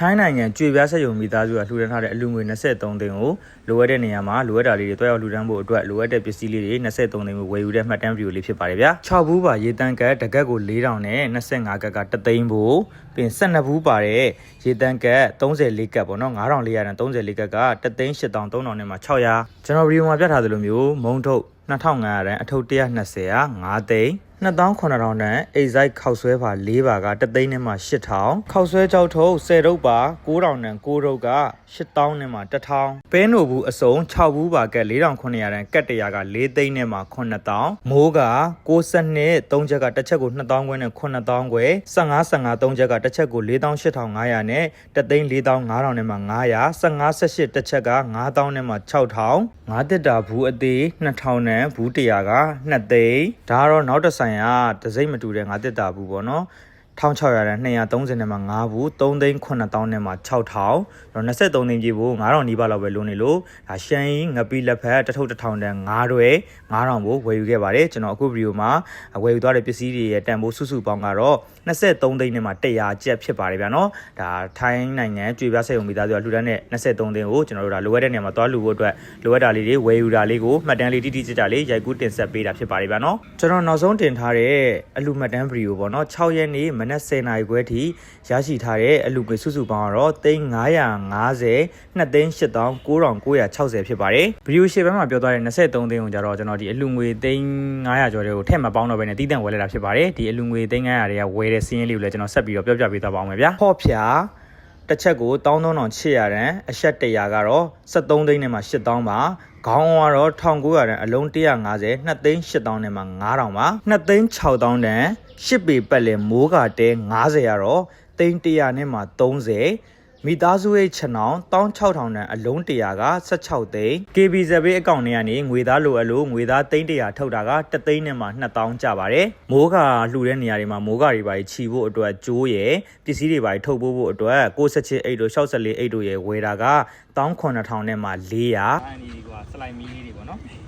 ထိုင်းနိုင်ငံကြွေပြားဆက်ယုံမိသားစုကလှူဒန်းထားတဲ့အလူငွေ23သိန်းကိုလိုအပ်တဲ့နေရာမှာလိုအပ်တာလေးတွေတွဲရောက်လှူဒန်းဖို့အတွက်လိုအပ်တဲ့ပစ္စည်းလေးတွေ23သိန်းကိုဝယ်ယူတဲ့မှတ်တမ်းဗီဒီယိုလေးဖြစ်ပါတယ်ဗျာ6ဘူးပါရေတန်းကတ်တကက်ကို4000နဲ့25ကတ်က3သိန်းဖို့ပြင်12ဘူးပါတဲ့ရေတန်းကတ်34ကတ်ပေါ့နော်9434ကတ်က3သိန်း8300နဲ့မှာ600ကျွန်တော်ဗီဒီယိုမှာပြထားသလိုမျိုးမုံထုတ်2500ရန်အထုပ်120က5သိန်း 2900တန်အိတ်ဆိုင်ခောက်ဆွဲပါ၄ပါကတသိန်းနဲ့မှ8000ခောက်ဆွဲကြောက်ထုပ်10ရုပ်ပါ9000တန်9ရုပ်က8000နဲ့မှ1000ပဲနိုဘူးအစုံ6ဘူးပါကက်4900တန်ကက်တရာက4သိန်းနဲ့မှ9000မိုးက62 3ချက်ကတစ်ချက်ကို2000ခွဲနဲ့9000ခွဲ15 15 3ချက်ကတစ်ချက်ကို48,500နဲ့တသိန်း4500နဲ့မှ900 15 18တစ်ချက်က9000နဲ့မှ6000ငါးတက်တာဘူးအသေး2000နဲ့ဘူးတရာက2သိန်းဒါကတော့နောက်တစ်ဆိုင်ကဒစိမ့်မတူတဲ့ငါးတက်တာဘူးပေါ့နော် 1600နဲ့230နဲ့မှ5ဘူး3သိန်း9000နဲ့မှ6000တော့23သိန်းပြေဖို့9000နီးပါးလောက်ပဲလိုနေလို့ဒါရှမ်းကြီးငပိလက်ဖက်တစ်ထုပ်တစ်ထောင်တန်9ရွယ်9000ကိုဝယ်ယူခဲ့ပါတယ်ကျွန်တော်အခုဗီဒီယိုမှာဝယ်ယူသွားတဲ့ပစ္စည်းတွေရဲ့တန်ဖိုးစုစုပေါင်းကတော့23သိန်းနဲ့မှ100ကျပ်ဖြစ်ပါတယ်ဗျာနော်ဒါထိုင်းနိုင်ငံကြွေပြားဆက်ုံမိသားစုကလှူဒန်းတဲ့23သိန်းကိုကျွန်တော်တို့ဒါလိုအပ်တဲ့နေရာမှာသွားလှူဖို့အတွက်လိုအပ်တာလေးတွေဝယ်ယူတာလေးကိုမှတ်တမ်းလေးတိတိကျကျလေးရိုက်ကူးတင်ဆက်ပေးတာဖြစ်ပါတယ်ဗျာနော်ကျွန်တော်နောက်ဆုံးတင်ထားတဲ့အလူမှတ်တမ်းဗီဒီယိုပေါ့နော်6ရက်နေ့မနက်10:00နာရီခွဲထိရရှိထားတဲ့အလူငွေစုစုပေါင်းကတော့သိန်း950 2သိန်း8960ဖြစ်ပါတယ်ဗီဒီယိုရှေ့ဘက်မှာပြောသွားတဲ့23သိန်းကိုကြတော့ကျွန်တော်ဒီအလူငွေသိန်း900ကျော်တွေကိုထည့်မပေါင်းတော့ဘဲနဲ့တီးတန့်ဝယ်လိုက်တာဖြစ်ပါတယ်ဒီအလူငွေသိန်း900တွေကဝယ်တဲ့စီးရင်လေးကိုလည်းကျွန်တော်ဆက်ပြီးတော့ပြောပြပေးသွားပါအောင်မယ်ဗျာဟော့ဖြာတစ်ချက်ကို13800ရန်အရှက်100ကတော့73သိန်းနဲ့မှ8000ပါခေါင်းအောင်ကတော့1900တန်အလုံး150 2သိန်း8000နဲ့မှ9000ပါ2သိန်း6000တန် 10ပေပတ်လည်မိုးကတဲ90ရတော့သိန်း100နဲ့မှ30မိသားစုရဲ့ချဏောင်း16000တန်အလုံး100က16သိန်း KB ဇဘေးအကောင့်ထဲကနေငွေသားလိုအပ်လို့ငွေသားသိန်း100ထုတ်တာက3သိန်းနဲ့မှ2000ကျပါတယ်မိုးကလှူတဲ့နေရာတွေမှာမိုးကတွေပါခြီဖို့အတွက်ကြိုးရယ်ပစ္စည်းတွေပါထုတ်ဖို့ဖို့အတွက်68အိတ်တို့64အိတ်တို့ရယ်ဝယ်တာက19000နဲ့မှ400အဲဒီကွာစလိုက်မီလေးတွေပေါ့နော်မီလေးတွေရယ်ဒါ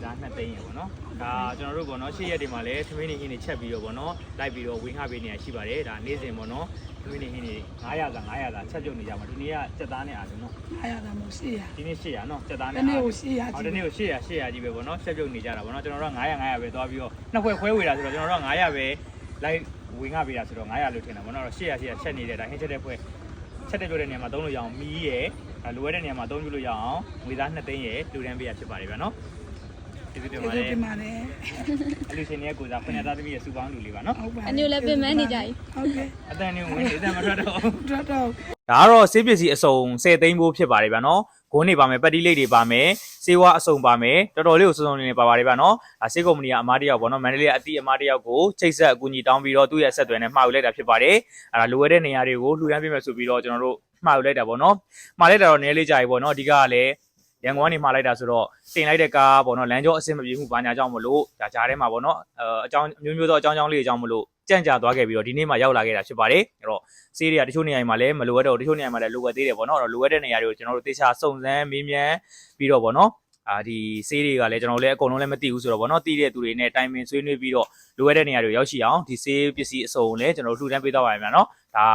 ငွေသား2သိန်းရယ်ပေါ့နော်ဒါကျွန်တော်တို့ပေါ့နော်ရှေ့ရက်တွေမှာလည်းသမင်းနေဟင်းတွေချက်ပြီးတော့ပေါ့နော်လိုက်ပြီးတော့ဝင်းခပေးနေရရှိပါတယ်ဒါနေ့စဉ်ပေါ့နော်သမင်းနေဟင်းတွေ900သာ900သာချက်ပြုတ်နေကြမှာဒီနေ့ကစက်သားနဲ့အားလုံးနော်အားရတာမို့ရှိရဒီနေ့800နော်စက်သားတနဲ့နေ့ကိုရှိရဟောကြဒီည့်နေ့ကို800 800ကြီးပဲပေါ့နော်ချက်ပြုတ်နေကြတာပေါ့နော်ကျွန်တော်တို့က900 900ပဲသွားပြီးတော့နှစ်ခွဲခွဲဝေတာဆိုတော့ကျွန်တော်တို့က900ပဲလိုက်ဝင်းခပေးတာဆိုတော့900လို့ထင်တာပေါ့နော်800 800ချက်နေတဲ့ဒါဟင်းချက်တဲ့ဖွဲချက်တဲ့ပြတဲ့နေရာမှာသုံးလို့ရအောင်မီးရယ်လိုအပ်တဲ့နေရာမှာသုံးပြလို့ရအောင်ငွေသား2သိန်းရယ်လူတန်းပေးရဖြစ်ပါတယ်ဗျာနော် ဒီလိုကျေးတင်ပါဇူးလေတင်ပါတယ်အလူရှင်ရဲ့ကိုစားဖွင့်ရသားသမီးရဲ့စူပေါင်းလူလေးပါနော်ဟုတ်ပါအနုလည်းပြင်မနေကြပြီ ဟုတ်ကဲ့အတန်နေဝင်နေအတန်မထွက်တော့တော့တော့ဒါကတော့စေးပစ္စည်းအစုံ10သိန်းဖို့ဖြစ်ပါတယ်ဗျာနော်ဂုံးနေပါမယ်ပတ်တီးလိတ်တွေပါမယ်စေဝါအစုံပါမယ်တော်တော်လေးကိုစုံစုံလေးနေပါပါတယ်ဗျာနော်ဒါစေးကုမ္ပဏီကအမားတယောက်ပေါ့နော်မန္တလေးကအတီးအမားတယောက်ကိုချိတ်ဆက်အကူအညီတောင်းပြီးတော့သူ့ရဲ့အဆက်အသွယ်နဲ့မှာယူလိုက်တာဖြစ်ပါတယ်အဲဒါလိုအပ်တဲ့နေရာတွေကိုလှူဒန်းပေးမယ်ဆိုပြီးတော့ကျွန်တော်တို့မှာယူလိုက်တာပေါ့နော်မှာလိုက်တာတော့နည်းလေးကြာပြီပေါ့နော်အဓိကကလည်း ရန်ကုန်ကနေမှာလိုက်တာဆိုတော့တင်လိုက်တဲ့ကားပေါ့နော်လမ်းကြောအဆင်မပြေမှုဘာညာကြောင့်မလို့ဒါကြားထဲမှာပေါ့နော်အဲအကြောင်းအမျိုးမျိုးသောအကြောင်းကြောင်းလေးအကြောင်းမလို့ကြံ့ကြာသွားခဲ့ပြီးတော့ဒီနေ့မှရောက်လာခဲ့တာဖြစ်ပါတယ်အဲ့တော့ဆေးတွေကတချို့နေရာတွေမှာလည်းမလိုအပ်တော့ဘူးတချို့နေရာမှာလည်းလိုအပ်သေးတယ်ပေါ့နော်အဲ့တော့လိုအပ်တဲ့နေရာတွေကိုကျွန်တော်တို့သေချာစုံစမ်းမေးမြန်းပြီးတော့ပေါ့နော်အာဒီဆေးတွေကလည်းကျွန်တော်တို့လည်းအကုန်လုံးလည်းမသိဘူးဆိုတော့ဗောနော်သိတဲ့သူတွေနဲ့တိုင်ပင်ဆွေးနွေးပြီးတော့လိုအပ်တဲ့နေရာတွေကိုရောက်ရှိအောင်ဒီဆေးပစ္စည်းအစုံကိုလည်းကျွန်တော်တို့လှူဒန်းပေးသွားပါမယ်ဗျာနော်ဒါ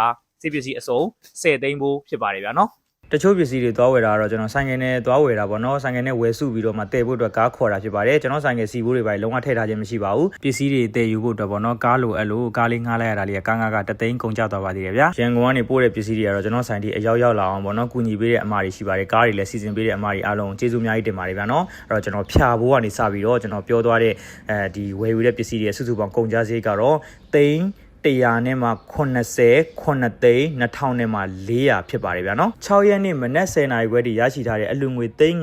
ဆေးပစ္စည်းအစုံ10သိန်းဖို့ဖြစ်ပါတယ်ဗျာနော် တချို့ပစ္စည်းတွေသွားဝယ်တာကတော့ကျွန်တော်ဆိုင်ငယ်နဲ့သွားဝယ်တာပေါ့နော်ဆိုင်ငယ်နဲ့ဝယ်စုပြီးတော့မှတည်ဖို့အတွက်ကားခေါ်တာဖြစ်ပါတယ်ကျွန်တော်ဆိုင်ငယ်စီဘိုးတွေပါလုံးဝထည့်ထားခြင်းမရှိပါဘူးပစ္စည်းတွေတည်ယူဖို့အတွက်ပေါ့နော်ကားလိုအဲ့လိုကားလေးငှားလိုက်ရတာလေးကကားငါးကတသိန်းကုန်ကျသွားပါသေးတယ်ဗျာရန်ကုန်ကနေပို့တဲ့ပစ္စည်းတွေကတော့ကျွန်တော်ဆိုင်တီအရောက်ရောက်လာအောင်ပေါ့နော်ကူညီပေးတဲ့အမတွေရှိပါတယ်ကားတွေလည်းစီစဉ်ပေးတဲ့အမတွေအားလုံးကျေးဇူးအများကြီးတင်ပါတယ်ဗျာနော်အဲ့တော့ကျွန်တော်ဖြာဘိုးကနေစပြီးတော့ကျွန်တော်ပြောသွားတဲ့အဲဒီဝယ်ယူတဲ့ပစ္စည်းတွေရဲ့စုစုပေါင်းကုန်ကျစရိတ်ကတော့သိန်း 100နဲ့မှ80 9သိန်း2000နဲ့မှ400ဖြစ်ပါတယ်ဗျာနော်6ရက်နေ့မနက်10:00နာရီခွဲထိရရှိထားတဲ့အလူငွေသိန်း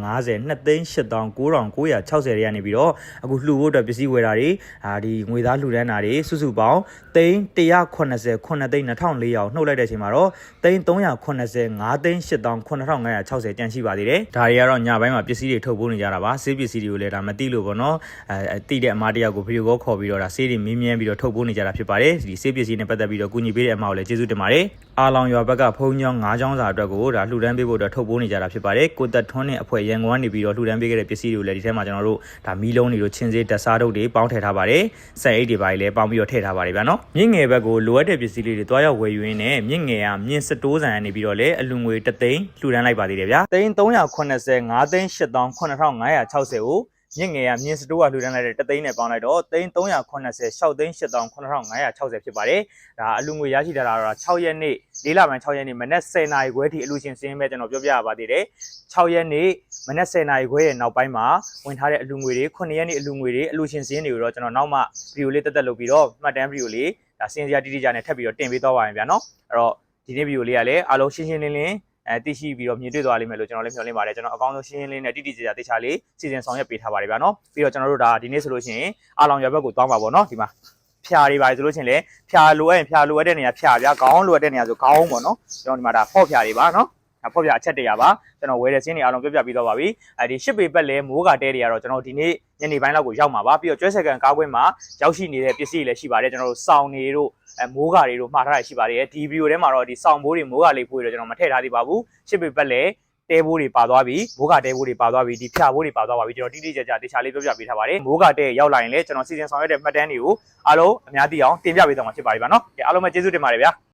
950 2သိန်း8960တွေကနေပြီးတော့အခုလှူဖို့အတွက်ပစ္စည်းဝယ်တာတွေအာဒီငွေသားလှူဒန်းတာတွေစုစုပေါင်းသိန်း180 9သိန်း2400ကိုနှုတ်လိုက်တဲ့အချိန်မှာတော့သိန်း380 5သိန်း8960ကျန်ရှိပါသေးတယ်ဒါတွေကတော့ညပိုင်းမှာပစ္စည်းတွေထုတ်ပိုးနေကြတာပါဆေးပစ္စည်းတွေကိုလည်းဒါမသိလို့ပေါ့နော်အဲတိတဲ့အမားတယောက်ကိုဗီဒီယိုကောခေါ်ပြီးတော့ဒါဆေးတွေမင်းမြန်းပြီးတော့ထုတ်ပိုးနေကြတာဖြစ်ပါတယ်ပါတယ်ဒီစေးပစ္စည်းနဲ့ပတ်သက်ပြီးတော့ကူညီပေးတဲ့အမောက်လည်းကျေးဇူးတင်ပါတယ်အာလောင်ရွာဘက်ကဖုံးချောင်း၅ချောင်းစာအတွက်ကိုဒါလှူဒန်းပေးဖို့အတွက်ထုတ်ပိုးနေကြတာဖြစ်ပါတယ်ကိုသက်ထွန်းနဲ့အဖွဲ့ရန်ကုန်ကနေပြီးတော့လှူဒန်းပေးခဲ့တဲ့ပစ္စည်းတွေကိုလည်းဒီထဲမှာကျွန်တော်တို့ဒါမီးလုံးတွေတို့ချင်းစေးတက်စားတုပ်တွေပေါင်းထည့်ထားပါတယ်ဆက်အိတ်တွေပါလည်းပေါင်းပြီးတော့ထည့်ထားပါတယ်ဗျာနော်မြင့်ငယ်ဘက်ကိုလိုအပ်တဲ့ပစ္စည်းလေးတွေတွားရောက်ဝယ်ယူရင်းနဲ့မြင့်ငယ်ကမြင့်စတိုးဆိုင်ကနေပြီးတော့လည်းအလူငွေတသိန်းလှူဒန်းလိုက်ပါသေးတယ်ဗျာသိန်း385သိန်း8560ကို မြင့်ငယ်ကမြင်းစတိုးကလှူဒန်းလိုက်တဲ့တသိန်းနဲ့ပေါင်းလိုက်တော့သိန်း380 6သိန်း8560ဖြစ်ပါတယ်။ဒါအလူငွေရရှိတာကတော့6ရက်နေ့၄လပိုင်း6ရက်နေ့မနက်10:00နာရီခွဲထိအလူရှင်စင်းပဲကျွန်တော်ပြောပြရပါသေးတယ်။6ရက်နေ့မနက်10:00နာရီခွဲရဲ့နောက်ပိုင်းမှာဝင်ထားတဲ့အလူငွေတွေ9ရက်နေ့အလူငွေတွေအလူရှင်စင်းတွေကိုတော့ကျွန်တော်နောက်မှဗီဒီယိုလေးတက်တက်လုပ်ပြီးတော့မှတ်တမ်းဗီဒီယိုလေးဒါစင်းစရာတိတိကျကျနဲ့ထပ်ပြီးတော့တင်ပေးသွားပါရင်ဗျာနော်။အဲ့တော့ဒီနေ့ဗီဒီယိုလေးကလည်းအားလုံးရှင်းရှင်းလင်းလင်း အဲသိရှိပြီးတော့မြင်တွေ့သွားလိမ့်မယ်လို့ကျွန်တော်လည်းမျှော်လင့်ပါတယ်ကျွန်တော်အကောင်းဆုံးရှင်းရှင်းလင်းနဲ့တိတိကျကျသိချာလေးစီစဉ်ဆောင်ရွက်ပေးထားပါတယ်ဗျာနော်ပြီးတော့ကျွန်တော်တို့ဒါဒီနေ့ဆိုလို့ရှိရင်အာလောင်ရွာဘက်ကိုသွားမှာပေါ့နော်ဒီမှာဖြာတွေပါတယ်ဆိုလို့ရှိရင်လည်းဖြာလိုအပ်ရင်ဖြာလိုအပ်တဲ့နေရာဖြာဗျာခေါင်းလိုအပ်တဲ့နေရာဆိုခေါင်းပေါ့နော်ကျွန်တော်ဒီမှာဒါဖော့ဖြာတွေပါနော်ဒါဖော့ဖြာအချက်တရာပါကျွန်တော်ဝယ်တဲ့စင်းတွေအားလုံးပြပြပြီးတော့ပါပြီအဲဒီရှစ်ပေပတ်လဲမိုးကတဲတွေကတော့ကျွန်တော်ဒီနေ့ညနေပိုင်းလောက်ကိုရောက်မှာပါပြီးတော့ကျွဲဆက်ကန်ကားကွင်းမှာရောက်ရှိနေတဲ့ပစ္စည်းတွေလည်းရှိပါတယ်ကျွန်တော်တို့စောင်းတွေတို့ အဲမိုးကာတွေတို့မှားထားရရှိပါတယ်ဒီဗီဒီယိုထဲမှာတော့ဒီစောင်းဘိုးတွေမိုးကာလေးပို့ရတော့ကျွန်တော်မထည့်ထားသေးပါဘူးရှစ်ပေပတ်လဲတဲဘိုးတွေပါသွားပြီမိုးကတဲဘိုးတွေပါသွားပြီဒီဖြာဘိုးတွေပါသွားပါပြီကျွန်တော်တိတိကျကျတေချာလေးပြောပြပေးထားပါတယ်မိုးကတဲရောက်လာရင်လည်းကျွန်တော်စီစဉ်ဆောင်ရွက်တဲ့မှတ်တမ်းတွေကိုအားလုံးအများသိအောင်တင်ပြပေးသွားမှာဖြစ်ပါတယ်ဗျာနော်ကဲအားလုံးပဲကျေးဇူးတင်ပါတယ်ဗျာ